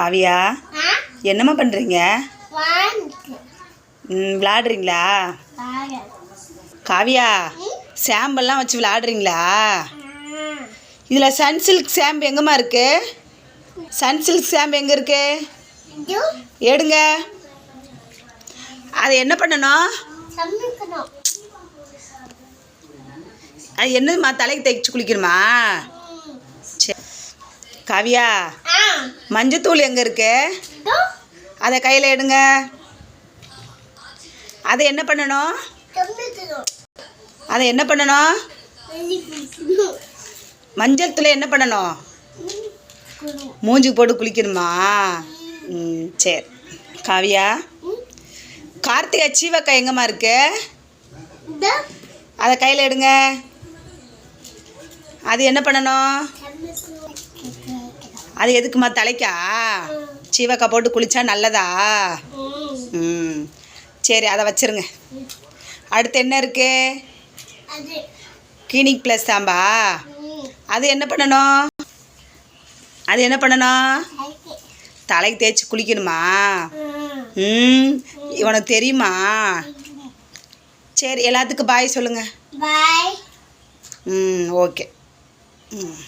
காவியா என்னம்மா பண்ணுறீங்க விளாடுறீங்களா? காவியா சாம்பல்லாம் வச்சு விளாடுறீங்களா? இதில் சன்சில்க் ஷாம்பு எங்கம்மா இருக்கு? சன்சில்க் ஷாம்பு எங்கே இருக்கு? எடுங்க. அது என்ன பண்ணணும்? அது என்னதும்மா தலைக்கு தேய்ச்சி குளிக்கணுமா? சரி காவியா மஞ்சத்தூள் எங்கே இருக்கு? அதை கையில் எடுங்க. அதை என்ன பண்ணணும்? அதை என்ன பண்ணணும்? மஞ்சள் தூளை என்ன பண்ணணும்? மூஞ்சி போட்டு குளிக்கணுமா? ம் சரி. காவியா? கார்த்திகை சீவக்காய் எங்கம்மா இருக்கு? அதை கையில் எடுங்க. அது என்ன பண்ணணும்? அது எதுக்குமா தலைக்கா? சீவக்காய் போட்டு குளிச்சா நல்லதா? ம். சரி அதை வச்சிருங்க. அடுத்து என்ன இருக்கு? கிளினிக் ப்ளஸ் தாம்பா அது என்ன பண்ணணும்? அது என்ன பண்ணணும்? தலைக்கு தேய்ச்சி குளிக்கணுமா? ம். ம் உனக்கு தெரியுமா? சரி எல்லாத்துக்கும் பாய் சொல்லுங்கள் பாய் ம் ஓகே ம்